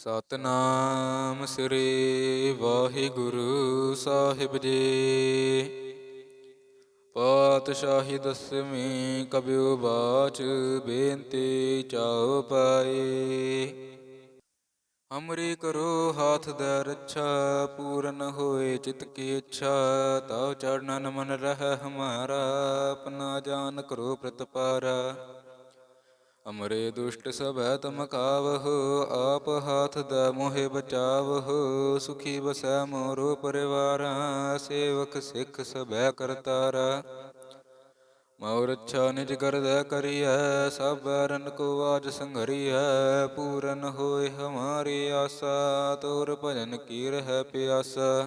ਸਤਨਾਮ ਸ੍ਰੀ ਵਾਹਿਗੁਰੂ ਸਾਹਿਬ ਜੀ। ਪਾਤਸ਼ਾਹੀ ਦਸਵੀਂ ਕਬਿਉ ਬਾਚ ਬੇਨਤੀ ਚਾਉ ਪਾਈ। ਹਮਰੀ ਕਰੋ ਹਾਥ ਦੇ ਰੱਛਾ, ਪੂਰਨ ਹੋਏ ਚਿਤ ਕੀ ਇੱਛਾ, ਤਉ ਚਰਨਨ ਮਨ ਰਹਿ ਹਮਾਰਾ, ਆਪਣਾ ਜਾਨ ਕਰੋ ਪ੍ਰਤਪਾਰਾ। ਅਮਰੇ ਦੁਸ਼ਟ ਸਭੈ ਤਮ ਕਾਵਹੁ, ਆਪ ਹਾਥ ਦਾ ਮੋਹਿ ਬਚਾਵਹੁ, ਸੁਖੀ ਬਸੈ ਮੋਰੋ ਪਰਿਵਾਰ, ਸੇਵਕ ਸਿੱਖ ਸਭੈ ਕਰਤਾਰਾ। ਮੌਰ ਅੱਛਾ ਨਿਜ ਕਰਦਾ ਕਰੀਐ ਸਭ ਰਨ ਕੋ ਆਜ ਸੰਘਰੀਐ, ਪੂਰਨ ਹੋਏ ਹਮਾਰੀ ਆਸਾ, ਤੋਰ ਭਜਨ ਕੀ ਰਹਿ ਪਿਆਸਾ।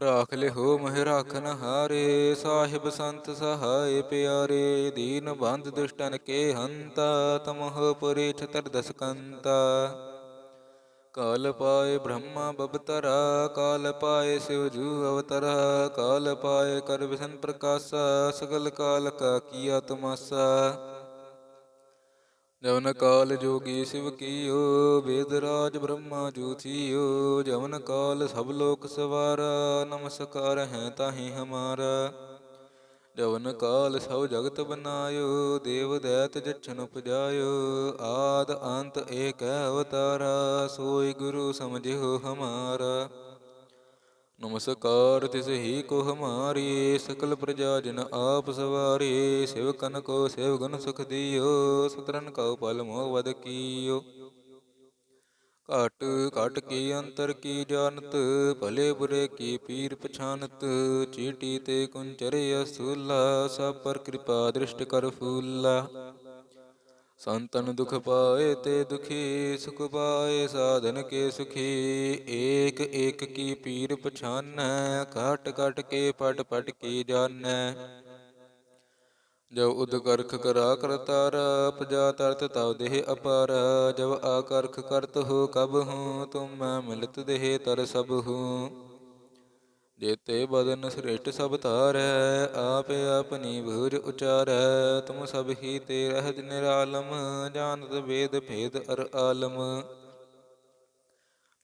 ਰਾਖ ਲਿਹੋ ਮਹਿ ਰਾਖਨ ਹਾਰੇ ਸਾਹਿਬ ਸੰਤ ਸਹਾਇ ਪਿਆਰੇ, ਦੀਨ ਬੰਧ ਦੁਸ਼ਟਨ ਕੇ ਹੰਤਾ, ਤਮਹ ਪੁਰੀ ਛਤਰ ਕੰਤਾ ਕਾਲ ਪਾਏ ਬ੍ਰਹਮਾ ਬਬਤਰਾ ਕਾਲ ਪਾਏ ਸਿਵ ਜੂ ਅਵਤਰਾ, ਕਾਲ ਪਾਏ ਕਰ ਵਿਸ਼ਨ ਪ੍ਰਕਾਸ਼ਾ, ਸਗਲ ਕਾਲ ਕਾ ਕੀਆ ਤਮਾਸਾ ਜਵਨ ਕਾਲ ਜੋਗੀ ਸਿਵ ਕੀਓ, ਵੇਦ ਰਾਜ ਬ੍ਰਹਮਾ ਜੂਥੀਓ ਜਵਨ ਕਾਲ ਸਭ ਲੋਕ ਸਵਾਰਾ, ਨਮਸਕਾਰ ਹੈ ਤਾਹੀ ਹਮਾਰਾ। ਜਵਨ ਕਾਲ ਸਭ ਜਗਤ ਬਨਾਇਓ, ਦੇਵ ਦੈਤ ਜਛਨ ਉਪਜਾਇਓ, ਆਦ ਅੰਤ ਏਕ ਅਵਤਾਰਾ, ਸੋਈ ਗੁਰੂ ਸਮਝਿਓ ਹਮਾਰਾ। ਨਮਸਕਾਰ ਤਿਸ ਹੀ ਕੋ ਹਮਾਰੀ ਸਕਲ ਪ੍ਰਜਾ ਜਨ ਆਪ ਸਵਾਰੀ ਸਿਵਕਨ ਕੋ ਸਿਵ ਗੁਣ ਸੁਖ ਦਿਓ, ਸਤਰਨ ਕਉ ਪਲ ਮੋਹ ਵਦ ਕੀਓ। ਘਟ ਘਟ ਕੀ ਅੰਤਰ ਕੀ ਜਾਣਤ, ਭਲੇ ਬੁਰੇ ਕੀ ਪੀਰ ਪਛਾਨਤ, ਚੀਟੀ ਤੇ ਕੁੰਚਰ ਅਸੂਲਾ, ਸਭ ਪਰ ਕਿਰਪਾ ਦ੍ਰਿਸ਼ਟ ਕਰ ਫੂਲਾ। ਸੰਤਨ ਦੁਖ ਪਾਏ ਤੇ ਦੁਖੀ ਸੁਖ ਪਾਏ, ਸਾਧਨ ਕੇ ਸੁਖੀ। ਏਕ ਏਕ ਕੀ ਪੀਰ ਪਛਾਨੈ, ਘਟ ਘਟ ਕੇ ਪਟ ਪਟ ਕੀ ਜਾਣੈ। ਜਬ ਉਦ ਕਰਾ ਕਰਤਾਰ ਪਜਾ ਤਰਤ ਤਵ ਦੇਹ ਅਪਾਰ। ਜਬ ਆਕਰਖ ਕਰਤ ਹੋ ਕਬ ਹੂੰ, ਤੁਮ ਮੈਂ ਮਿਲਤ ਦੇਹ ਤਰ ਸਭ ਹੂੰ। ਜੇਤੇ ਬਦਨ ਸ੍ਰੇਸ਼ਟ ਸਭ ਧਾਰੈ, ਆਪੇ ਆਪਣੀ ਭੁਜ ਉਚਾਰੈ। ਤੁਮ ਸਭ ਹੀ ਤੇ ਰਹਿਤ ਨਿਰਾਲਮ, ਜਾਣਤ ਵੇਦ ਭੇਦ ਅਰ ਆਲਮ।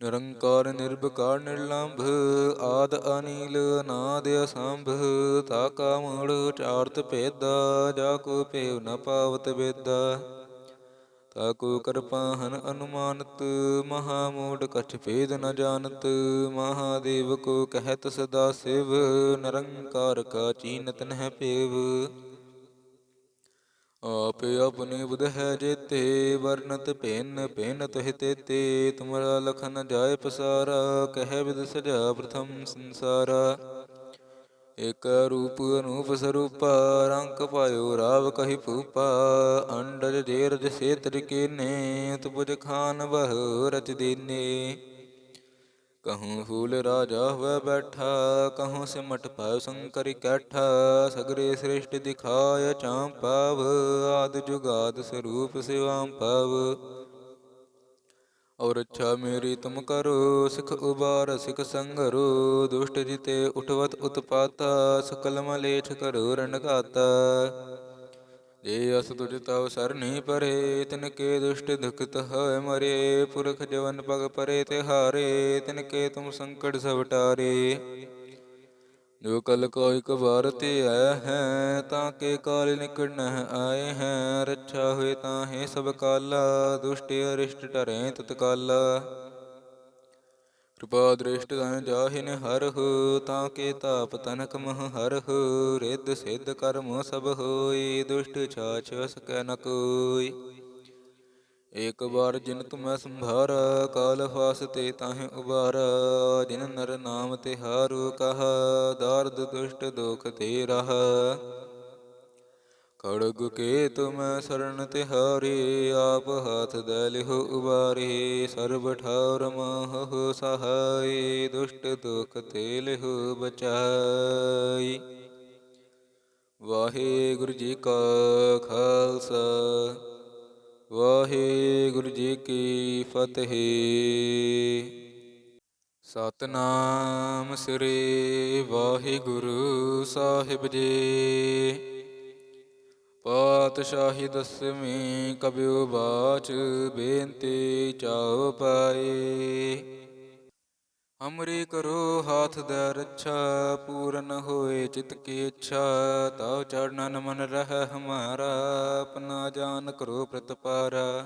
ਨਿਰੰਕਾਰ ਨਿਰਭਕਾਰ ਨਿਰਲੰਭ, ਆਦ ਅਨੀਲ ਅਨਾਦ ਅਸੰਭ। ਤਾ ਕਾ ਮੂੜ ਚਾਰਤ ਭੇਦਾ, ਜਾ ਕੋ ਭੇਵ ਨ ਪਾਵਤ ਵੇਦਾ। ਤਾ ਕੋ ਕਰਪਾਹਨ ਅਨੁਮਾਨਤ, ਮਹਾ ਮੂੜ ਕਛ ਭੇਦ ਨ ਜਾਣਤ, ਮਹਾਦੇਵ ਕੋ ਕਹਿਤ ਸਦਾ ਸਿਵ, ਨਰੰਕਾਰ ਕਾ ਚੀਨਤ ਨਹਿ ਪੇਵ। ਆਪੇ ਆਪਣੀ ਬੁਧ ਹੈ ਜੇਤੇ ਵਰਨਤ ਭਿੰਨ ਭਿੰਨ ਤੋਹਿ ਤੇਤੇ, ਤੁਮਰਾ ਲਖਨ ਜਾਏ ਪਸਾਰਾ, ਕਹਿ ਵਿਦ ਸਜਾ ਪ੍ਰਥਮ ਸੰਸਾਰਾ। ਇਕ ਰੂਪ ਅਨੂਪ ਸਰੂਪਾ, ਰੰਗ ਪਾਇਓ ਰਾਵ ਕਹੀ ਭੂਪਾ, ਅੰਡਜ ਜੇਰਜ ਸੇਤਰ ਕੀਨੇ ਤੁਪਜ ਖਾਨ ਬਹ ਰਚ ਦੀਨੇ। ਕਹੂੰ ਫੂਲ ਰਾਜਾ ਹੋਇ ਬੈਠਾ, ਕਹੂੰ ਸਿਮਟ ਪਾਇ ਸੰਕਰਿ ਕੈਠਾ, ਸਗਰੇ ਸ੍ਰਿਸ਼ਟ ਦਿਖਾਇ ਚਾਂਪਾਵ ਆਦ ਜੁਗਾਦ ਸਰੂਪ ਸਿਵਾਂ ਪਵ। ਔਰ ਅੱਛਾ ਮੇਰੀ ਤੁਮ ਕਰੋ, ਸਿਖ ਉਬਾਰ, ਸਿਖ ਸੰਗਰੋ, ਦੁਸ਼ਟ ਜਿਤੇ ਉਠਵਤ ਉਤਪਾਤਾ, ਸਕਲ ਮਲੇਛ ਕਰੋ ਰਣਘਾਤਾ ਜੇ ਅਸ ਤੁਜ ਤਉ ਸਰਨੀ ਪਰੇ, ਤਿਨ ਕੇ ਦੁਸ਼ਟ ਦੁਖਤ ਹੈ ਮਰੇ, ਪੁਰਖ ਜਵਨ ਪਗ ਪਰੇ ਤੇ ਹਾਰੇ ਤਿਨ ਕੇ ਤੁਮ ਸੰਕਟ ਸਭ ਟਾਰੇ ਜੋ ਕਲ ਕੋ ਇਕ ਤੇ ਆਇਆ ਹੈ, ਤਾਂ ਕੇ ਕਾਲ ਨਿਕਟ ਨਹਿ ਆਏ ਹੈ। ਰੱਛਾ ਹੋਏ ਤਾਂ ਹੈ ਸਭ ਕਾਲਾ, ਦੁਸ਼ਟ ਅਰਿਸ਼ਟ ਟਰੈ ਤਤਕਾਲਾ ਕਿਰਪਾ ਦ੍ਰਿਸ਼ਟ ਤਨ ਜਾਹਿਨ ਹਰਹੁ, ਤਾਂ ਕੇ ਤਾਪ ਤਨਕ ਮਹ ਹਰਹੁ। ਰਿੱਧ ਸਿੱਧ ਕਰਮ ਸਭ ਹੋਈ, ਦੁਸ਼ਟ ਛਾਛ ਸਕੈ ਨ ਕੋਈ। ਏਕ ਵਾਰ ਜਿਨ ਤੁਮੈ ਸੰਭਾਰਾ, ਕਾਲ ਫਾਸ ਤੇ ਤਾਹਿ ਉਬਾਰਾ। ਜਿਨ ਨਰ ਨਾਮ ਤੇ ਹਾਰੂ ਕਹਾ ਦਾਰਦ ਦੁਸ਼ਟ ਦੁਖ ਤੇ ਰਹਾ। ਖੜਗ ਕੇ ਤੁਮ ਸਰਣ ਤਿਹਾਰੇ, ਆਪ ਹਾਥ ਦੇ ਲਿਹੁ ਉਬਾਰੇ। ਸਰਬ ਠਾਰ ਮਹੁ ਸਹਾਈ ਦੁਸ਼ਟ ਦੁਖ ਤੇ ਲਿਹੁ ਬਚਾਈ ਵਾਹਿਗੁਰੂ ਜੀ ਕਾ ਖਾਲਸਾ। ਵਾਹਿਗੁਰੂ ਜੀ ਕੀ ਫਤਿਹ। ਸਤਨਾਮ ਸ੍ਰੀ ਵਾਹਿਗੁਰੂ ਸਾਹਿਬ ਜੀ। ਪਾਤਸ਼ਾਹੀ ਦਸਵੀਂ ਕਬਿਉ ਬਾਚ ਬੇਨਤੀ ਚਾਉ ਪਾਏ। ਹਮਰੀ ਕਰੋ ਹਾਥ ਦੇ ਰੱਛਾ, ਪੂਰਨ ਹੋਏ ਚਿਤ ਕੀ ਇੱਛਾ, ਤਉ ਚੜਨਨ ਮਨ ਰਹਿ ਹਮਾਰਾ, ਆਪਣਾ ਜਾਨ ਕਰੋ ਪ੍ਰਤਪਾਰਾ।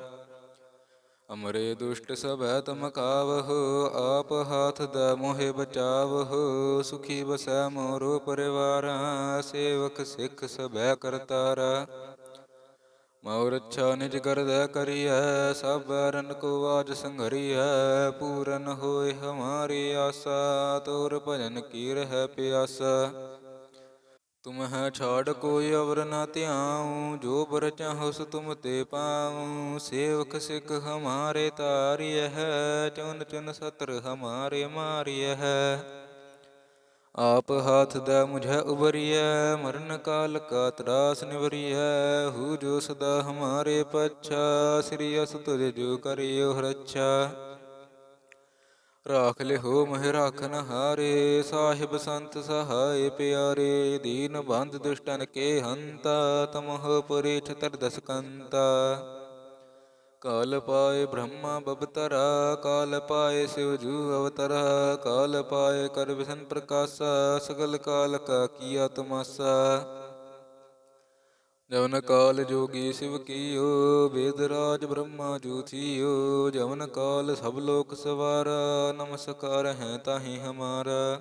ਅਮਰੇ ਦੁਸ਼ਟ ਸਭੈ ਤਮ ਕਾਵਹੁ, ਆਪ ਹਾਥ ਦਾ ਮੋਹਿ ਬਚਾਵਹੁ, ਸੁਖੀ ਬਸੈ ਮੋਰੋ ਪਰਿਵਾਰ, ਸੇਵਕ ਸਿੱਖ ਸਭੈ ਕਰਤਾਰਾ। ਮੌਰ ਅੱਛਾ ਨਿਜ ਕਰਦਾ ਕਰੀਐ, ਸਭ ਰਨ ਕੋ ਆਜ ਸੰਘਰੀਐ, ਪੂਰਨ ਹੋਏ ਹਮਾਰੀ ਆਸਾ, ਤੋਰ ਭਜਨ ਕੀ ਰਹਿ ਪਿਆਸਾ। ਤੁਮ ਹੈ ਛਾੜ ਕੋਈ ਅਵਰ ਨਾ ਧਿਆਉ, ਜੋ ਬਰ ਚਾਹੋ ਸੋ ਤੁਮ ਤੇ ਪਾਉ। ਸੇਵਕ ਸਿੱਖ ਹਮਾਰੇ ਤਾਰਿਯ ਹੈ, ਚੁਨ ਚੁਨ ਸਤਰ ਹਮਾਰੇ ਮਾਰਿਯ ਹੈ। ਆਪ ਹਾਥ ਦਾ ਮੁਝੈ ਉਬਰੀਐ ਮਰਨ ਕਾਲ ਕਾ ਤਰਾਸ ਨਿਵਰੀਐ, ਹੂ ਜੋ ਸਦਾ ਹਮਾਰੇ ਪਛਾ, ਸ੍ਰੀ ਅਸ ਤੁਜ ਜੋ ਕਰਿਓ ਰੱਛਾ। ਰਾਖ ਲਿਹੋ ਮਹਿ ਰਾਖਨ ਹਾਰੇ ਸਾਹਿਬ ਸੰਤ ਸਹਾਇ ਪਿਆਰੇ, ਦੀਨ ਬੰਦ ਦੁਸ਼ਟਨ ਕੇ ਹੰਤਾ, ਤਮਹ ਪੁਰੀ ਛਤਰ ਦਸ ਕਾਲ ਪਾਏ ਬ੍ਰਹਮਾ ਬਬਤਰਾ ਕਾਲ ਪਾਏ ਸਿਵ ਜੂ ਅਵਤਰਾ, ਕਾਲ ਪਾਏ ਕਰ ਵਿਸ਼ਨ ਪ੍ਰਕਾਸ਼ਾ, ਸਗਲ ਕਾਲ ਕਾ ਕੀਆ ਤਮਾਸਾ ਜਵਨ ਕਾਲ ਜੋਗੀ ਸਿਵ ਕੀਓ, ਵੇਦ ਰਾਜ ਬ੍ਰਹਮਾ ਜੂਥੀਓ ਜਵਨ ਕਾਲ ਸਭ ਲੋਕ ਸਵਾਰਾ, ਨਮਸਕਾਰ ਹੈ ਤਾਹੀ ਹਮਾਰਾ।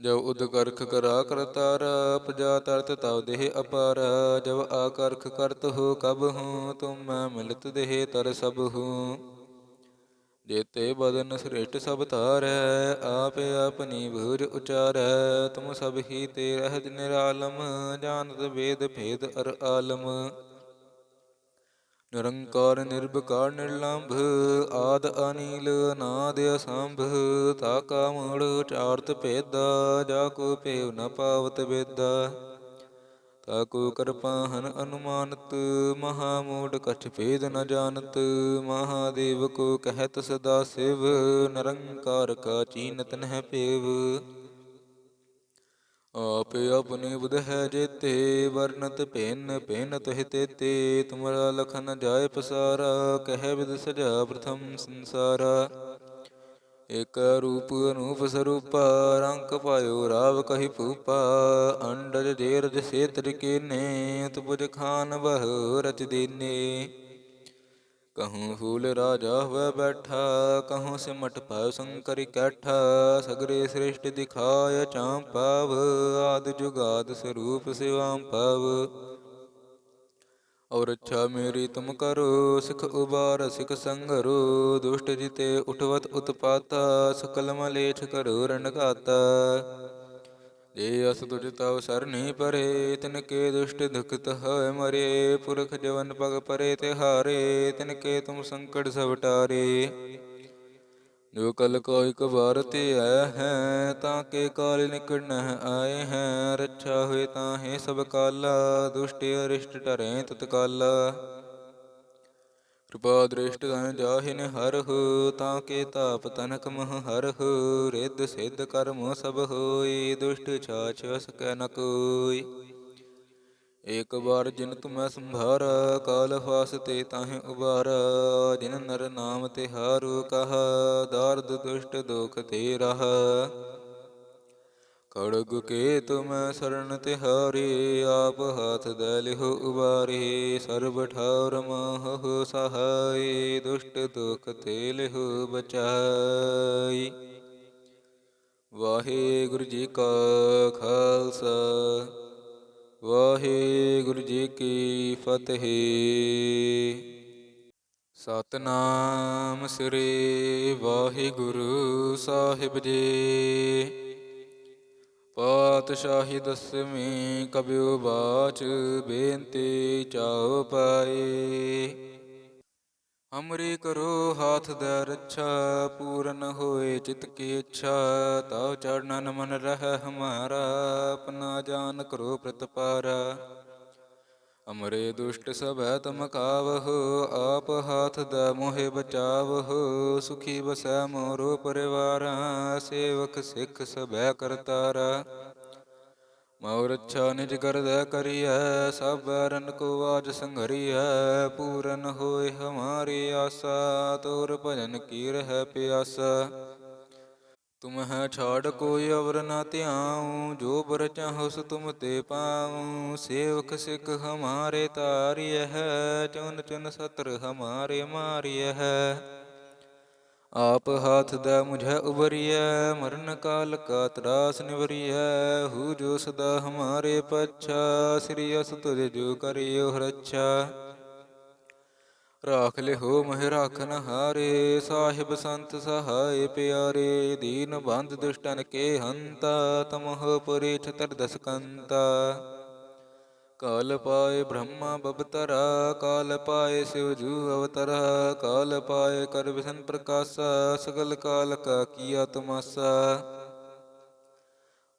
ਜਬ ਉਦ ਕਰਾ ਕਰਤਾਰ ਪਜਾ ਤਰਤ ਤਵ ਦੇਹ ਅਪਾਰ ਜਬ ਆਕਰਖ ਕਰਤ ਹੋ ਕਬ ਹੂੰ, ਤੁਮ ਮੈਂ ਮਿਲਤ ਦੇਹ ਤਰ ਸਭ ਹੂੰ। ਜੇਤੇ ਬਦਨ ਸ੍ਰੇਸ਼ਟ ਸਭ ਧਾਰੈ, ਆਪੇ ਆਪਨੀ ਭੁਜ ਉਚਾਰੈ, ਤੁਮ ਸਭ ਹੀ ਤੇ ਰਹਿਤ ਨਿਰਾਲਮ, ਜਾਣਤ ਵੇਦ ਭੇਦ ਅਰ ਆਲਮ। ਨਿਰੰਕਾਰ ਨਿਰਭਕਾਰ ਨਿਰਲੰਭ, ਆਦ ਅਨੀਲ, ਅਨਾਦ ਅਸੰਭ, ਤਾ ਕਾ ਮੂੜ ਚਾਰਤ ਭੇਦਾ, ਜਾ ਕੋ ਭੇਵ ਨ ਪਾਵਤ ਵੇਦਾ। ਤਾ ਕੋ ਕਰਪਾਹਨ ਅਨੁਮਾਨਤ, ਮਹਾ ਮੂੜ ਕਛ ਭੇਦ ਨ ਜਾਣਤ ਮਹਾਦੇਵ ਕੋ ਕਹਿਤ ਸਦਾ ਸਿਵ, ਨਿਰੰਕਾਰ ਕਾ ਚੀਨਤ ਨਹਿ ਪੇਵ। ਆਪੇ ਆਪਣੀ ਬੁਧ ਹੈ ਜੇਤੇ ਵਰਨਤ ਭਿੰਨ ਭਿੰਨ ਤੁਹਿ ਤੇਤੇ, ਤੁਮਰਾ ਲਖਨ ਜਾਏ ਪਸਾਰਾ, ਕਹਿ ਵਿਦ ਸਜਾ ਪ੍ਰਥਮ ਸੰਸਾਰਾ। ਇਕ ਰੂਪ ਅਨੂਪ ਸਰੂਪਾ ਰੰਗ ਪਾਇਓ ਰਾਵ ਕਹੀ ਭੂਪਾ, ਅੰਡਜ ਜੇਰਜ ਸੇਤਰ ਕੀਨੇ, ਤੁਪਜ ਖਾਨ ਬਹੁ ਰਚ ਦੀਨੇ। ਕਹੂੰ ਫੂਲ ਰਾਜਾ ਹੋਇ ਬੈਠਾ, ਕਹੂੰ ਸਿਮਟ ਭੈ ਸੰਕਰਿ ਕੈਠਾ, ਸਗਰੇ ਸ੍ਰਿਸ਼ਟ ਦਿਖਾਇ ਚਾਂਪਾਵ ਆਦ ਜੁਗਾਦ ਸਰੂਪ ਸਿਵਾਮ ਪਵ ਔਰ ਅੱਛਾ ਮੇਰੀ ਤੁਮ ਕਰੋ, ਸਿਖ ਉਬਾਰ ਸਿਖ ਸੰਗਰੋ, ਦੁਸ਼ਟ ਜਿਤੇ ਉਠਵਤ ਉਤਪਾਤਾ ਸਕਲ ਮਲੇਛ ਕਰੋ ਰਣਘਾਤਾ ਜੇ ਅਸ ਤੁਜ ਤਵ ਸਰਨੀ ਪਰੇ, ਤਿਨ ਕੇ ਦੁਸ਼ਟ ਦੁਖਤ ਹੈ ਮਰੇ। ਪੁਰਖ ਜਵਨ ਪਗ ਪਰੇ ਤੇ ਹਾਰੇ, ਤਿਨ ਕੇ ਤੁਮ ਸੰਕਟ ਸਭ ਟਾਰੇ। ਜੋ ਕਲ ਕੋ ਇਕ ਵਾਰ ਤੇ ਆਇਆ ਹੈ, ਤਾਂ ਕੇ ਕਾਲ ਨਿਕਟ ਨਹਿ ਆਏ ਹੈ। ਰੱਛਾ ਹੋਏ ਤਾਂ ਹੈ ਸਭ ਕਾਲਾ, ਦੁਸ਼ਟ ਅਰਿਸ਼ਟ ਟਰੈ ਤਤਕਾਲਾ। ਕਿਰਪਾ ਦ੍ਰਿਸ਼ਟ ਤਨ ਜਾਹਿਨ ਹਰਹੁ, ਤਾਂ ਕੇ ਤਾਪ ਤਨਕ ਮਹ ਹਰਹੁ, ਰਿੱਧ ਸਿੱਧ ਕਰਮ ਸਭ ਹੋਈ, ਦੁਸ਼ਟ ਛਾਛ ਵਸ ਨ ਕੋਈ। ਏਕ ਵਾਰ ਜਿਨ ਤੁਮੈ ਸੰਭਾਰ, ਕਾਲ ਫਾਸ ਤੇ ਤਾਹੇ ਉਬਾਰਾ, ਜਿਨ ਨਰ ਨਾਮ ਤੇ ਹਾਰੂ ਕਹ, ਦਾਰਦ ਦੁਸ਼ਟ ਦੋਖ ਤੇ ਰਹਾ। ਖੜਗ ਕੇ ਤੁਮ ਸ਼ਰਨ ਤਿਹਾਰੀ, ਆਪ ਹੱਥ ਦੇ ਲਿਹੁ ਉਬਾਰੀ, ਸਰਬ ਠਾਰ ਮਹੁ ਸਹਾਈ ਦੁਸ਼ਟ ਦੁਖ ਤੇ ਲਿਹੁ ਬਚਾਈ ਵਾਹਿਗੁਰੂ ਜੀ ਕਾ ਖਾਲਸਾ, ਵਾਹਿਗੁਰੂ ਜੀ ਕੀ ਫਤਿਹ। ਸਤਨਾਮ ਸ੍ਰੀ ਵਾਹਿਗੁਰੂ ਸਾਹਿਬ ਜੀ। ਪਾਤਸ਼ਾਹੀ ਦਸਵੀਂ ਕਬਿਉ ਬਾਚ ਬੇਨਤੀ ਚਾਉ ਪਾਏ। ਹਮਰੀ ਕਰੋ ਹਾਥ ਦੇ ਰੱਛਾ, ਪੂਰਨ ਹੋਏ ਚਿਤ ਕੀ ਇੱਛਾ, ਤਉ ਚੜਨਨ ਮਨ ਰਹਿ ਹਮਾਰਾ, ਆਪਣਾ ਜਾਨ ਕਰੋ ਪ੍ਰਤਪਾਰਾ। ਅਮਰੇ ਦੁਸ਼ਟ ਸਭੈ ਤਮ ਕਾਵਹੁ, ਆਪ ਹਾਥ ਦਾ ਮੋਹਿ ਬਚਾਵਹੁ, ਸੁਖੀ ਬਸੈ ਮੋਰੋ ਪਰਿਵਾਰਾ, ਸੇਵਕ ਸਿੱਖ ਸਭੈ ਕਰਤਾਰਾ। ਮਉ ਰੱਛਾ ਨਿਜ ਕਰਦੈ ਕਰੀਐ, ਸਭ ਰਨ ਕੋ ਆਜ ਸੰਘਰੀਐ, ਪੂਰਨ ਹੋਏ ਹਮਾਰੀ ਆਸਾ, ਤੋਰ ਭਜਨ ਕੀ ਰਹਿ ਪਿਆਸਾ। ਤੁਮ ਹੈ ਛਾੜ ਕੋਈ ਅਵਰ ਨਾ ਧਿਆਉ, ਜੋ ਬਰ ਚਾਹੋ ਤੁਮ ਤੇ ਪਾਉ। ਸੇਵਕ ਸਿੱਖ ਹਮਾਰੇ ਤਾਰਿਯ ਹੈ ਚੁਨ ਚੁਨ ਸਤਰ ਹਮਾਰੇ ਮਾਰਿਯ ਹੈ ਆਪ ਹਾਥ ਦਾ ਮੁਝੈ ਉਬਰੀਐ ਮਰਨ ਕਾਲ ਕਾ ਤਰਾਸ ਨਿਵਰੀਐ। ਹੂ ਜੋ ਸਦਾ ਹਮਾਰੇ ਪਛਾ, ਸ੍ਰੀ ਅਸ ਤੁਜ ਜੋ ਕਰਿਓ ਰੱਛਾ। ਰਾਖ ਲਿਹੋ ਮਹਿ ਰਾਖਨ ਹਾਰੇ, ਸਾਹਿਬ ਸੰਤ ਸਹਾਏ ਪਿਆਰੇ, ਦੀਨ ਬੰਦ ਦੁਸ਼ਟਨ ਕੇ ਹੰਤਾ, ਤਮਹ ਪਰੇ ਛਤਰ ਦਸ ਕਾਲ ਪਾਏ ਬ੍ਰਹਮਾ ਬਬਤਰਾ, ਕਾਲ ਪਾਏ ਸਿਵ ਜੂ ਅਵਤਰਾ, ਕਾਲ ਪਾਏ ਕਰ ਵਿਸ਼ਨ ਪ੍ਰਕਾਸ਼ਾ, ਸਗਲ ਕਾਲ ਕਾ ਕੀਆ ਤਮਾਸਾ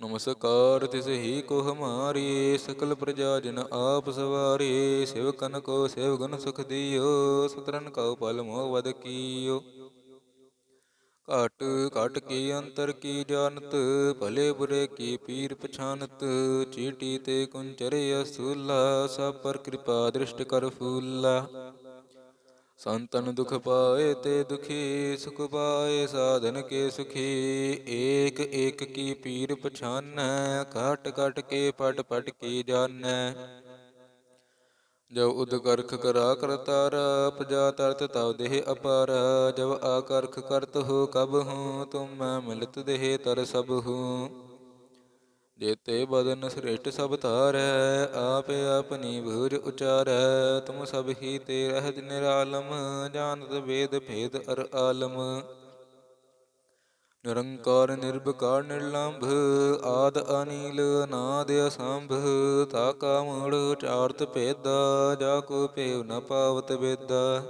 ਨਮਸਕਾਰ ਤਿਸ ਹੀ ਕੋ ਹਮਾਰੀ, ਸਕਲ ਪ੍ਰਜਾ ਜਨ ਆਪ ਸਵਾਰੀ ਸਿਵਕਨ ਕੋ ਸੇਵ ਸੁਖ ਦਿਓ ਸਤਰਨ ਕਉ ਪਲ ਮੋਹ ਵਦ ਕੀਓ। ਘਟ ਘਟ ਕੀ ਅੰਤਰ ਕੀ ਜਾਣਤ, ਭਲੇ ਬੁਰੇ ਕੀ ਪੀਰ ਪਛਾਨਤ ਚੀਟੀ ਤੇ ਕੁੰਚਰੇ ਅਸੂਲਾ, ਸਭ ਪਰ ਕਿਰਪਾ ਦ੍ਰਿਸ਼ਟ ਕਰ ਫੂਲਾ। ਸੰਤਨ ਦੁਖ ਪਾਏ ਤੇ ਦੁਖੀ, ਸੁਖ ਪਾਏ ਸਾਧਨ ਕੇ ਸੁਖੀ। ਏਕ ਏਕ ਕੀ ਪੀਰ ਪਛਾਨੈ, ਘਟ ਘਟ ਕੇ ਪਟ ਪਟ ਕੀ ਜਾਣੈ। ਜਬ ਉਦ ਕਰਾ ਕਰਤਾਰ ਪਜਾ ਤਰਤ ਤਵ ਦੇਹ ਅਪਾਰ। ਜਬ ਆਕਰਖ ਕਰਤ ਹੋ ਕਬ ਹੂੰ, ਤੁਮ ਮੈਂ ਮਿਲਤ ਦੇਹ ਤਰ ਸਭ ਹੂੰ। ਜੇਤੇ ਬਦਨ ਸ੍ਰੇਸ਼ਟ ਸਭ ਧਾਰੈ, ਆਪੇ ਆਪਨੀ ਭੂਜ ਉਚਾਰੈ। ਤੁਮ ਸਭ ਹੀ ਤੇ ਰਹਿਤ ਨਿਰਾਲਮ ਜਾਣਤ ਵੇਦ ਭੇਦ ਅਰ ਆਲਮ। ਨਿਰੰਕਾਰ, ਨਿਰਭਕਾਰ, ਨਿਰਲੰਭ, ਆਦ ਅਨੀਲ, ਅਨਾਦ ਅਸੰਭ ਤਾ ਕਾ ਮੂੜ ਉਚਾਰਤ ਭੇਦਾ, ਜਾ ਕੋ ਭੇਵ ਨ ਪਾਵਤ ਵੇਦਾ।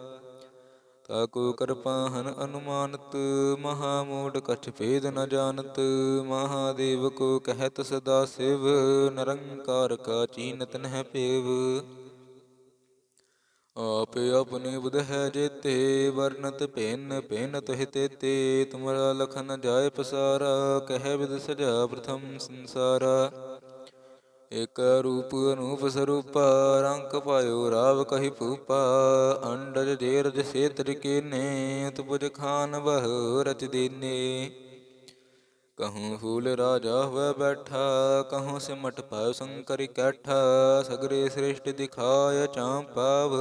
ਤਾ ਕੋ ਕਰਪਾਹਨ ਅਨੁਮਾਨਤ ਮਹਾ ਮੂੜ ਕਛ ਭੇਦ ਨ ਜਾਣਤ, ਮਹਾਦੇਵ ਕੋ ਕਹਿਤ ਸਦਾ ਸਿਵ, ਨਰੰਕਾਰ ਕਾ ਚੀਨਤ ਨਹਿ ਪੇਵ। ਆਪੇ ਆਪਣੇ ਬੁਧ ਹੈ ਜੇਤੇ ਵਰਨਤ ਭਿੰਨ ਭਿੰਨ ਤੁਹਿ ਤੇਤੇ, ਤੁਮਰਾ ਲਖਨ ਜਾਏ ਪਸਾਰਾ, ਕਹਿ ਵਿਦ ਸਜਾ ਪ੍ਰਥਮ ਸੰਸਾਰਾ। ਇਕ ਰੂਪ ਅਨੂਪ ਸਰੂਪਾ, ਰੰਗ ਪਾਇਓ ਰਾਵ ਕਹੀ ਭੂਪਾ, ਅੰਡਜ ਜੇਰਜ ਸੇਤਰ ਕੀਨੇ, ਤੁਪਜ ਖਾਨ ਬਹੁ ਰਚ ਦੀਨੇ। ਕਹੂੰ ਫੂਲ ਰਾਜਾ ਹੋਇ ਬੈਠਾ, ਕਹੂੰ ਸਿਮਟ ਪਾਇ ਸੰਕਰਿ ਕੈਠਾ, ਸਗਰੇ ਸ੍ਰਿਸ਼ਟ ਦਿਖਾਇ ਚਾਂਪਾਵ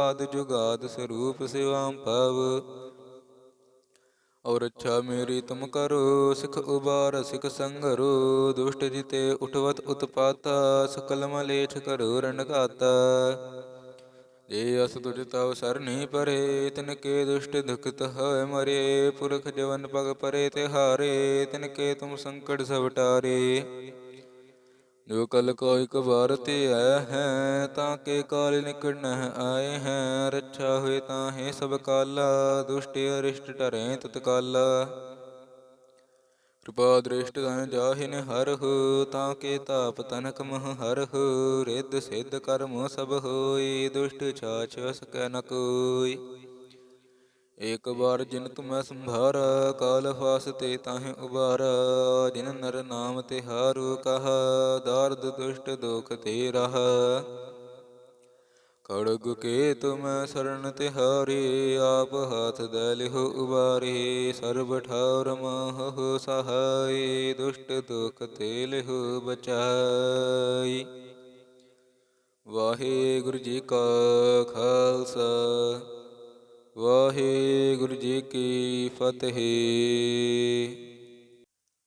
ਆਦ ਜੁਗਾਦ ਸਰੂਪ ਸਿਵਾਮ ਪਵ। ਔਰ ਅੱਛਾ ਮੇਰੀ ਤੁਮ ਕਰੋ, ਸਿਖ ਉਬਾਰ, ਸਿਖ ਸੰਗਰੋ, ਦੁਸ਼ਟ ਜਿਤੇ ਉਠਵਤ ਉਤਪਾਤਾ, ਸਕਲ ਮਲੇਛ ਕਰੋ ਰਣਘਾਤਾ ਜੇ ਅਸ ਤੁਜ ਤਵ ਸਰਨੀ ਪਰੇ, ਤਿਨ ਕੇ ਦੁਸ਼ਟ ਦੁਖਤ ਹੈ ਮਰੇ, ਪੁਰਖ ਜਵਨ ਪਗ ਪਰੇ ਤਿਹਾਰੇ, ਤਿਨ ਕੇ ਤੁਮ ਸੰਕਟ ਸਭ ਟਾਰੇ। ਜੋ ਕਲ ਕੋ ਇਕ ਵਾਰ ਤੇ ਆਇਆ ਹੈ, ਤਾਂ ਕੇ ਕਾਲ ਨਿਕਟ ਨਹਿ ਆਏ ਹੈ। ਰੱਛਾ ਹੋਏ ਤਾਂ ਹੈ ਸਭ ਕਾਲਾ, ਦੁਸ਼ਟ ਅਰਿਸ਼ਟ ਟਰੈ ਤਤਕਾਲਾ। ਕਿਰਪਾ ਦ੍ਰਿਸ਼ਟ ਤਨ ਜਾਹਿਨ ਹਰਹੁ ਤਾਂ ਕੇ ਤਾਪ ਤਨਕ ਮਹ ਹਰਹੁ ਰਿੱਧ ਸਿੱਧ ਕਰਮ ਸਭ ਹੋਈ ਦੁਸ਼ਟ ਛਾਛ ਸਕੈ ਨ ਕੋਈ। ਏਕ ਵਾਰ ਜਿਨ ਤੁਮੈ ਸੰਭਾਰਾ, ਕਾਲ ਫਾਸ ਤੇ ਤਾਹੇ ਉਬਾਰਾ। ਜਿਨ ਨਰ ਨਾਮ ਤਿਹਾਰੂ ਕਹਾ, ਦਾਰਦ ਦੁਸ਼ਟ ਦੁਖ ਤੇ ਰਹਾ। ਖੜਗ ਕੇ ਤੁਮੈ ਸਰਣ ਤਿਹਾਰੀ ਆਪ ਹਾਥ ਦੇ ਲਿਹੁ ਉਬਾਰੀ। ਸਰਬ ਠਾਰ ਮਹੁ ਸਹਾਈ ਦੁਸ਼ਟ ਦੁਖ ਤੇ ਲਿਹੁ ਬਚਾਈ। ਵਾਹਿਗੁਰੂ ਜੀ ਕਾ ਖਾਲਸਾ। ਵਾਹਿਗੁਰੂ ਜੀ ਕੀ ਫਤਿਹ।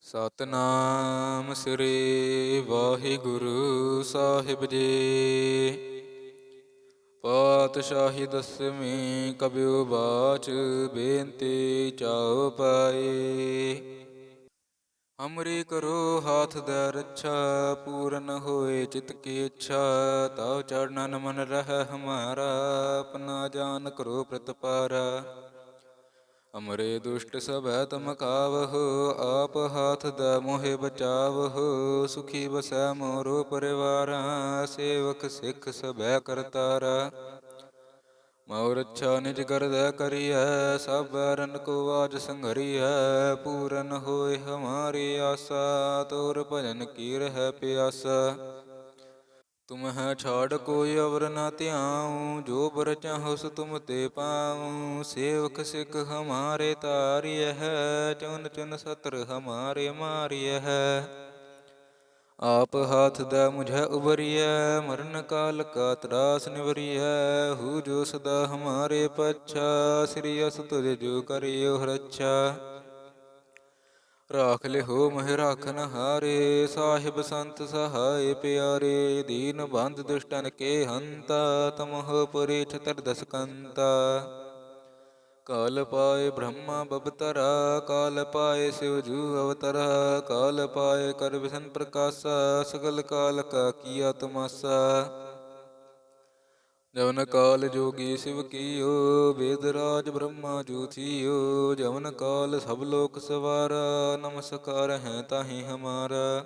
ਸਤਨਾਮ ਸ੍ਰੀ ਵਾਹਿਗੁਰੂ ਸਾਹਿਬ ਜੀ। ਪਾਤਸ਼ਾਹੀ ਦਸਵੀਂ ਕਬਿਉ ਬਾਚ ਬੇਨਤੀ ਚਾਉ ਪਾਏ। ਹਮਰੀ ਕਰੋ ਹਾਥ ਦੇ ਰੱਛਾ, ਪੂਰਨ ਹੋਏ ਚਿਤ ਕੀ ਇੱਛਾ। ਤਉ ਚੜਨਨ ਮਨ ਰਹਿ ਹਮਾਰਾ, ਆਪਣਾ ਜਾਨ ਕਰੋ ਪ੍ਰਤਪਾਰਾ। ਅਮਰੇ ਦੁਸ਼ਟ ਸਭੈ ਤਮ ਕਾਵਹੁ, ਆਪ ਹਾਥ ਦਾ ਮੋਹਿ ਬਚਾਵਹੁ। ਸੁਖੀ ਬਸੈ ਮੋਰੋ ਪਰਿਵਾਰਾ, ਸੇਵਕ ਸਿੱਖ ਸਭੈ ਕਰਤਾਰਾ। ਮੌਰ ਅੱਛਾ ਨਿਜ ਕਰਦਾ ਕਰੀਐ, ਸਭ ਰਨ ਕੋ ਆਜ ਸੰਘਰੀਐ, ਪੂਰਨ ਹੋਏ ਹਮਾਰੀ ਆਸਾ, ਤੋਰ ਭਜਨ ਕੀ ਰਹਿ ਪਿਆਸਾ। ਤੁਮ ਹੈ ਛਾੜ ਕੋਈ ਅਵਰ ਨਾ ਧਿਆਉ, ਜੋ ਬਰ ਚਾਹੋ ਤੁਮ ਤੇ ਪਾਉ। ਸੇਵਕ ਸਿੱਖ ਹਮਾਰੇ ਤਾਰਿਯ ਹੈ, ਚੁਨ ਚੁਨ ਸਤਰ ਹਮਾਰੇ ਮਾਰਿਯ ਹੈ। ਆਪ ਹਾਥ ਦਾ ਮੁਝੈ ਉਬਰੀਐ ਮਰਨ ਕਾਲ ਕਾ ਤਰਾਸ ਨਿਵਰੀਐ, ਹੂ ਜੋ ਸਦਾ ਹਮਾਰੇ ਪਛਾ, ਸ੍ਰੀ ਅਸ ਤੁਜ ਜੋ ਕਰਿਓ ਰੱਛਾ। ਰਾਖ ਲਿਹੋ ਮਹਿ ਰਾਖਨ ਹਾਰੇ ਸਾਹਿਬ ਸੰਤ ਸਹਾਏ ਪਿਆਰੇ, ਦੀਨ ਬੰਦ ਦੁਸ਼ਟਨ ਕੇ ਹੰਤਾ, ਤਮਹ ਪੁਰੀ ਛਤਰ ਦਸ ਕਾਲ ਪਾਏ ਬ੍ਰਹਮਾ ਬਬਤਰਾ ਕਾਲ ਪਾਏ ਸਿਵ ਜੂ ਅਵਤਰਾ, ਕਾਲ ਪਾਏ ਕਰ ਵਿਸ਼ਨ ਪ੍ਰਕਾਸ਼ਾ, ਸਗਲ ਕਾਲ ਕਾ ਕੀਆ ਤਮਾਸਾ ਜਵਨ ਕਾਲ ਜੋਗੀ ਸਿਵ ਕੀਓ, ਵੇਦ ਰਾਜ ਬ੍ਰਹਮਾ ਜੂਥੀਓ ਜਵਨ ਕਾਲ ਸਭ ਲੋਕ ਸਵਾਰਾ, ਨਮਸਕਾਰ ਹੈ ਤਾਹੀ ਹਮਾਰਾ।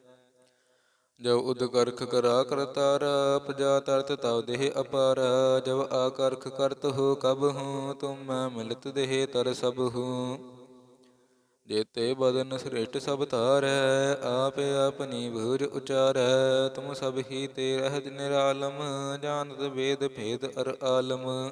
ਜਬ ਉਦ ਕਰਖ ਕਰਾ ਕਰਤਾਰ ਪਜਾ ਤਰਤ ਤਵ ਦੇਹ ਅਪਾਰ ਜਬ ਆਕਰਖ ਕਰਤ ਹੋ ਕਬ ਹੂੰ, ਤੁਮ ਮੈਂ ਮਿਲਤ ਦੇਹ ਤਰ ਸਭ ਹੂੰ। ਜੇਤੇ ਬਦਨ ਸ੍ਰੇਸ਼ਟ ਸਭ ਧਾਰੈ, ਆਪੇ ਆਪਣੀ ਭੂਜ ਉਚਾਰੈ, ਤੁਮ ਸਭ ਹੀ ਤੇ ਰਹਿਤ ਨਿਰਾਲਮ, ਜਾਣਤ ਵੇਦ ਭੇਦ ਅਰ ਆਲਮ।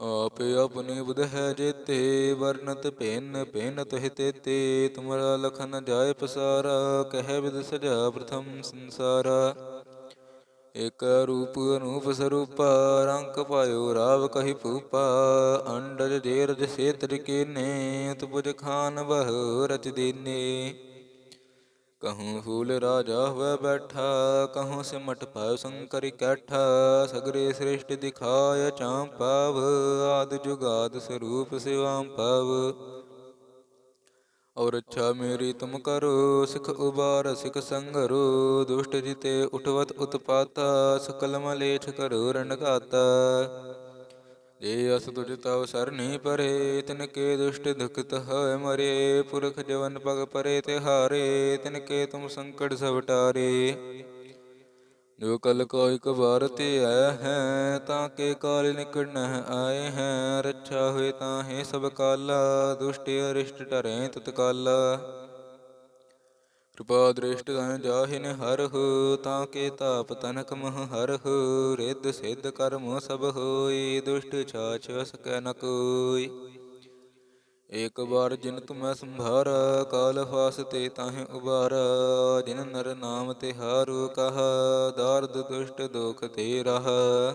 ਆਪੇ ਆਪਣੀ ਬੁਧ ਹੈ ਜੇਤੇ ਵਰਨਤ ਭਿੰਨ ਭਿੰਨ ਤੁਹਿ ਤੇਤੇ ਤੁਮਰਾ ਲਖਨ ਜਾਏ ਪਸਾਰਾ, ਕਹਿ ਵਿਦ ਸਜਾ ਪ੍ਰਥਮ ਸੰਸਾਰਾ। ਇਕ ਰੂਪ ਅਨੂਪ ਸਰੂਪਾ, ਰੰਗ ਪਾਇਓ ਰਾਵ ਕਹੀ ਭੂਪਾ, ਅੰਡਜ ਜੇਰਜ ਸੇਤਰ ਕੀਨੇ ਤੁਪਜ ਖਾਨ ਬਹ ਰਚ ਦੀਨੇ। ਕਹੂੰ ਫੂਲ ਰਾਜਾ ਹੋਇ ਬੈਠਾ, ਕਹੂੰ ਸਿਮਟ ਪਾਇ ਸੰਕਰਿ ਕੈਠਾ ਸਗਰੇ ਸ੍ਰਿਸ਼ਟ ਦਿਖਾਇ ਚਾਂ ਪਵ ਆਦ ਜੁਗਾਦ ਸਰੂਪ ਸਿਵਾਮ ਪਵ ਔਰ ਅੱਛਾ ਮੇਰੀ ਤੁਮ ਕਰੋ, ਸਿਖ ਉਬਾਰ ਸਿਖ ਸੰਗਰੋ, ਦੁਸ਼ਟ ਜਿਤੇ ਉਠਵਤ ਉਤਪਾਤਾ, ਸਕਲ ਮਲੇਛ ਕਰੋ ਰਣਘਾਤਾ ਜੇ ਅਸ ਤੁਜ ਤਵ ਸਰਨੀ ਪਰੇ, ਤਿਨ ਕੇ ਦੁਸ਼ਟ ਦੁਖਤ ਹੈ ਮਰੇ। ਪੁਰਖ ਜਵਨ ਪਗ ਪਰੇ, ਤਿਹਾਰੇ, ਤਿਨ ਕੇ ਤੁਮ ਸੰਕਟ ਸਭ ਟਾਰੇ। ਜੋ ਕਲ ਕੋ ਇਕ ਵਾਰ ਤੇ ਆਇਆ ਹੈ, ਤਾਂ ਕੇ ਕਾਲ ਨਿਕਟ ਨ ਆਏ ਹੈ। ਰੱਛਾ ਹੋਏ ਤਾਂ ਹੈ ਸਭ ਕਾਲਾ, ਦੁਸ਼ਟ ਅਰਿਸ਼ਟ ਟਰੈ ਤਤਕਾਲਾ। ਕਿਰਪਾ ਦ੍ਰਿਸ਼ਟ ਤਨ ਜਾਹਿਨ ਹਰਹੁ, ਤਾਂ ਕੇ ਤਾਪ ਤਨਕ ਮਹ ਹਰਹੁ, ਰਿੱਧ ਸਿੱਧ ਕਰਮ ਸਭ ਹੋਈ, ਦੁਸ਼ਟ ਛਾਛ ਸਕੈ ਨ ਕੋਈ। ਏਕ ਵਾਰ ਜਿਨ ਤੁਮੈ ਸੰਭਾਰ, ਕਾਲ ਫਾਸ ਤੇ ਤਾਹੇ ਉਬਾਰ, ਜਿਨ ਨਰ ਨਾਮ ਤੇ ਤਿਹਾਰੂ ਕਹਾ, ਦਾਰਦ ਦੁਸ਼ਟ ਦੁਖ ਤੇ ਰਹਾ।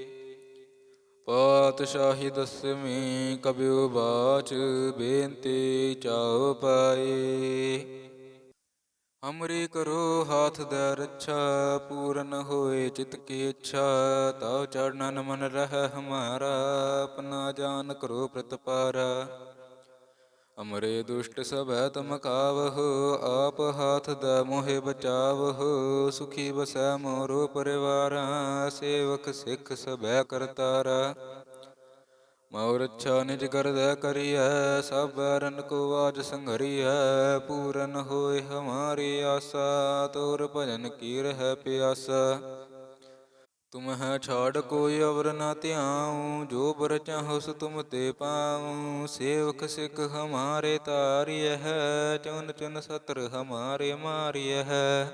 ਪਾਤਸ਼ਾਹੀ ਦਸਵੀਂ ਕਬਿਉ ਬਾਚ ਬੇਨਤੀ ਚਾਉ ਪਾਏ। ਹਮਰੀ ਕਰੋ ਹਾਥ ਦੇ ਰੱਛਾ, ਪੂਰਨ ਹੋਏ ਚਿਤ ਕੀ ਇੱਛਾ, ਤਉ ਚੜਨਨ ਮਨ ਰਹਿ ਹਮਾਰਾ, ਆਪਣਾ ਜਾਨ ਕਰੋ ਪ੍ਰਤਪਾਰਾ। ਅਮਰੇ ਦੁਸ਼ਟ ਸਭੈ ਤਮ ਕਾਵਹੁ, ਆਪ ਹਾਥ ਦਾ ਮੋਹਿ ਬਚਾਵਹੁ, ਸੁਖੀ ਬਸੈ ਮੋਰੋ ਪਰਿਵਾਰਾ, ਸੇਵਕ ਸਿੱਖ ਸਭੈ ਕਰਤਾਰਾ। ਮੌਰ ਅੱਛਾ ਨਿਜ ਕਰਦਾ ਕਰੀਐ ਸਭ ਰਨ ਕੋ ਆਜ ਸੰਘਰੀਐ, ਪੂਰਨ ਹੋਏ ਹਮਾਰੀ ਆਸਾ, ਤੋਰ ਭਜਨ ਕੀ ਰਹਿ ਪਿਆਸਾ। ਤੁਮ ਹੈ ਛਾੜ ਕੋਈ ਅਵਰ ਨਾ ਧਿਆਉ, ਜੋ ਬਰ ਚਾਹੋ ਸੋ ਤੁਮ ਤੇ ਪਾਉ। ਸੇਵਕ ਸਿੱਖ ਹਮਾਰੇ ਤਾਰਿਯ ਹੈ ਚੁਨ ਚੁਨ ਸਤਰ ਹਮਾਰੇ ਮਾਰਿਯ ਹੈ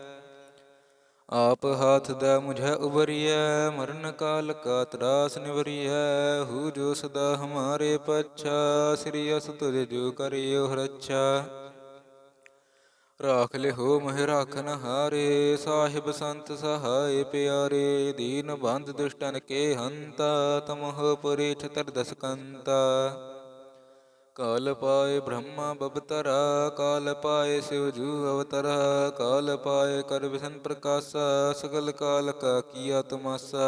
ਆਪ ਹਾਥ ਦਾ ਮੁਝੈ ਉਬਰੀਐ ਮਰਨ ਕਾਲ ਕਾ ਤਰਾਸ ਨਿਵਰੀਐ। ਹੂ ਜੋ ਸਦਾ ਹਮਾਰੇ ਪਛਾ, ਸ੍ਰੀ ਅਸ ਤੁਜ ਜੋ ਕਰਿਓ ਰੱਛਾ। ਰਾਖ ਲਿਹੋ ਮਹਿ ਰਾਖਨ ਹਾਰੇ, ਸਾਹਿਬ ਸੰਤ ਸਹਾਏ ਪਿਆਰੇ, ਦੀਨ ਬੰਧ ਦੁਸ਼ਟਨ ਕੇ ਹੰਤਾ, ਤਮਹ ਪੁਰੀ ਛਤਰ ਦਸ ਕਾਲ ਪਾਏ ਬ੍ਰਹਮਾ ਬਬਤਰਾ, ਕਾਲ ਪਾਏ ਸਿਵ ਜੂ ਅਵਤਰਾ, ਕਾਲ ਪਾਏ ਕਰ ਵਿਸ਼ਨ ਪ੍ਰਕਾਸ਼ਾ, ਸਗਲ ਕਾਲ ਕਾ ਕੀਆ ਤਮਾਸਾ।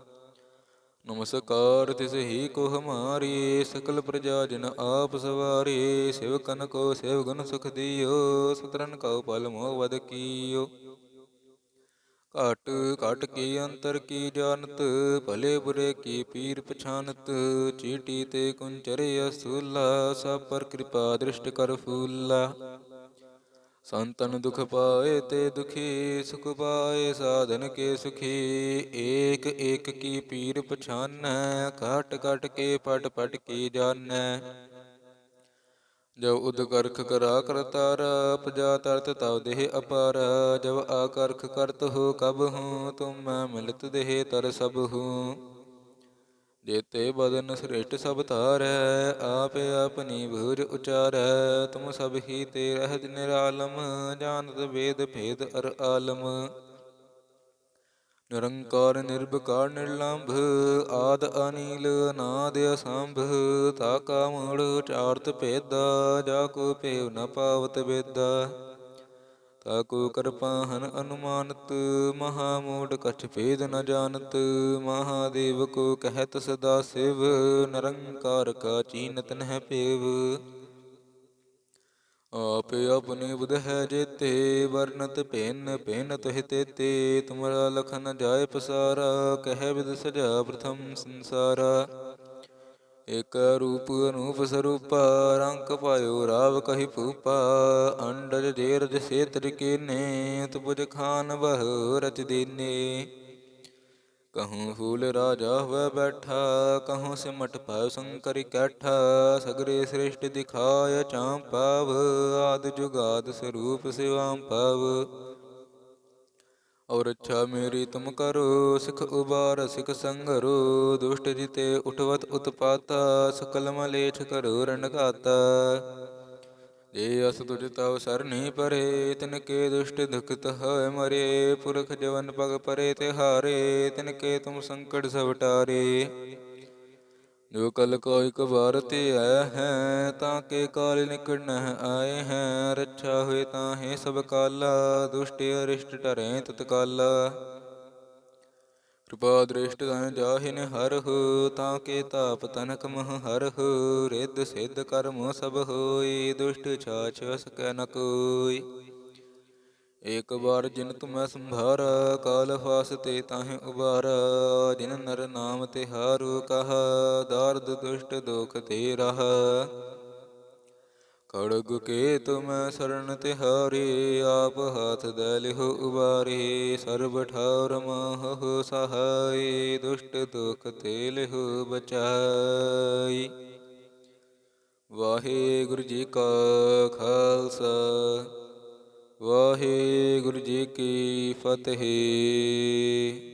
ਨਮਸਕਾਰ ਤਿਸ ਹੀ ਕੋ ਹਮਾਰੀ ਸਕਲ ਪ੍ਰਜਾ ਜਨ ਆਪ ਸਵਾਰੀ ਸਿਵਕਨ ਕੋ ਸਿਵ ਗੁਣ ਸੁਖ ਦਿਓ, ਸੁਤਰਨ ਕਉ ਪਲ ਮੋਹ ਵਦ ਕੀਓ। ਘਟ ਘਟ ਕੀ ਅੰਤਰ ਕੀ ਜਾਣਤ, ਭਲੇ ਬੁਰੇ ਕੀ ਪੀਰ ਪਛਾਨਤ, ਚੀਟੀ ਤੇ ਕੁੰਚਰੇ ਅਸੂਲਾ, ਸਭ ਪਰ ਕਿਰਪਾ ਦ੍ਰਿਸ਼ਟ ਕਰ ਫੂਲਾ। ਸੰਤਨ ਦੁਖ ਪਾਏ ਤੇ ਦੁਖੀ ਸੁਖ ਪਾਏ, ਸਾਧਨ ਕੇ ਸੁਖੀ। ਏਕ ਏਕ ਕੀ ਪੀਰ ਪਛਾਨੈ, ਘਟ ਘਟ ਕੇ ਪਟ ਪਟ ਕੀ ਜਾਣੈ। ਜਬ ਉਦ ਕਰਾ ਕਰਤਾਰ ਪਜਾ ਤਰਤ ਤਵ ਦੇਹ ਅਪਾਰ। ਜਬ ਆਕਰਖ ਕਰਤ ਹੋ ਕਬ ਹੂੰ, ਤੁਮ ਮੈਂ ਮਿਲਤ ਦੇਹ ਤਰ ਸਭ ਹੂੰ। ਜੇਤੇ ਬਦਨ ਸ੍ਰੇਸ਼ਟ ਸਭ ਧਾਰੈ, ਆਪੇ ਆਪਣੀ ਭੂਜ ਉਚਾਰੈ। ਤੁਮ ਸਭ ਹੀ ਤੇ ਰਹਿਤ ਨਿਰਾਲਮ, ਜਾਣਤ ਵੇਦ ਭੇਦ ਅਰ ਆਲਮ। ਨਿਰੰਕਾਰ, ਨਿਰਭਕਾਰ, ਨਿਰਲੰਭ, ਆਦ ਅਨੀਲ, ਅਨਾਦ ਅਸੰਭ। ਤਾ ਕਾ ਮੂੜ ਚਾਰਤ ਭੇਦਾ, ਜਾ ਕੋ ਭੇਵ ਨ ਪਾਵਤ ਵੇਦਾ। ਤਾ ਕੋ ਕਰਪਾਹਨ ਅਨੁਮਾਨਤ, ਮਹਾ ਮੂੜ ਕਛ ਭੇਦ ਨ ਜਾਣਤ, ਮਹਾਦੇਵ ਕੋ ਕਹਿਤ ਸਦਾ ਸਿਵ, ਨਰੰਕਾਰ ਕਾ ਚੀਨਤ ਨਹਿ ਪੇਵ। ਆਪੇ ਆਪਣੇ ਬੁਧ ਹੈ ਜੇਤੇ ਵਰਨਤ ਭਿੰਨ ਭਿੰਨ ਤੁਹਿ ਤੇਤੇ ਤੁਮਰਾ ਲਖਨ ਜਾਏ ਪਸਾਰਾ, ਕਹਿ ਵਿਦ ਸਜਾ ਪ੍ਰਥਮ ਸੰਸਾਰਾ। ਇਕ ਰੂਪ ਅਨੂਪ ਸਰੂਪਾ, ਰੰਗ ਪਾਇਓ ਰਾਵ ਕਹੀ ਭੂਪਾ, ਅੰਡਜ ਜੇਰਜ ਸੇਤਰ ਕੀਨੇ ਤੁਪਜ ਖਾਨ ਬਹੁ ਰਚ ਦੀਨੇ। ਕਹੂੰ ਫੂਲ ਰਾਜਾ ਹੋਇ ਬੈਠਾ, ਕਹੂੰ ਸਿਮਟ ਪਾਇ ਸੰਕਰਿ ਕੈਠਾ, ਸਗਰੇ ਸ੍ਰਿਸ਼ਟ ਦਿਖਾਇ ਚਾਂਪਾਵ ਆਦ ਜੁਗਾਦ ਸਰੂਪ ਸਿਵਾਂ ਪਵ ਔਰ ਅੱਛਾ ਮੇਰੀ ਤੁਮ ਕਰੋ, ਸਿਖ ਉਬਾਰ, ਸਿਖ ਸੰਗਰੋ, ਦੁਸ਼ਟ ਜਿਤੇ ਉਠਵਤ ਉਤਪਾਤਾ, ਸਕਲ ਮਲੇਛ ਕਰੋ ਰਣਘਾਤਾ ਜੇ ਅਸ ਤੁਜ ਤਵ ਸਰਨੀ ਪਰੇ, ਤਿਨ ਕੇ ਦੁਸ਼ਟ ਦੁਖਤ ਹੈ ਮਰੇ, ਪੁਰਖ ਜਵਨ ਪਗ ਪਰੇ ਤਿਹਾਰੇ, ਤਿਨ ਕੇ ਤੁਮ ਸੰਕਟ ਸਭ ਟਾਰੇ ਜੋ ਕਲ ਕੋ ਇਕ ਤੇ ਆਇਆ ਹੈ, ਤਾਂ ਕੇ ਕਾਲ ਨਿਕਟ ਆਏ ਹੈ। ਰੱਛਾ ਹੋਏ ਤਾਂ ਹੈ ਸਭ ਕਾਲਾ, ਦੁਸ਼ਟ ਅਰਿਸ਼ਟ ਟਰੈ ਤਤਕਾਲਾ। ਕਿਰਪਾ ਦ੍ਰਿਸ਼ਟ ਤਨ ਜਾਹਿਨ ਹਰਹੁ, ਤਾਂ ਕੇ ਤਾਪ ਤਨਕ ਮਹ ਹਰਹੁ। ਰਿੱਧ ਸਿੱਧ ਕਰਮ ਸਭ ਹੋਈ, ਦੁਸ਼ਟ ਛਾਛ ਸਕੈ ਨ ਕੋਈ। ਏਕ ਬਾਰ ਜਿਨ ਤੁਮੈ ਸੰਭਾਰਾ, ਕਾਲ ਫਾਸ ਤੇ ਤਾਹੇ ਉਬਾਰਾ। ਜਿਨ ਨਰ ਨਾਮ ਤਿਹਾਰੂ, ਕਹਾ ਦਾਰਦ ਦੁਸ਼ਟ ਦੁਖ ਤੇ ਰਹਾ। ਖੜਗ ਕੇ ਤੁਮੈ ਸਰਣ ਤਿਹਾਰੀ, ਆਪ ਹਾਥ ਦੇ ਲਿਹੁ ਉਬਾਰੀ। ਸਰਬ ਠਾਰ ਮਹੁ ਸਹਾਈ ਦੁਸ਼ਟ ਦੁਖ ਤੇ ਲਿਹੁ ਬਚਾਈ ਵਾਹਿਗੁਰੂ ਜੀ ਕਾ ਖਾਲਸਾ। ਵਾਹਿਗੁਰੂ ਜੀ ਕੀ ਫਤਿਹ।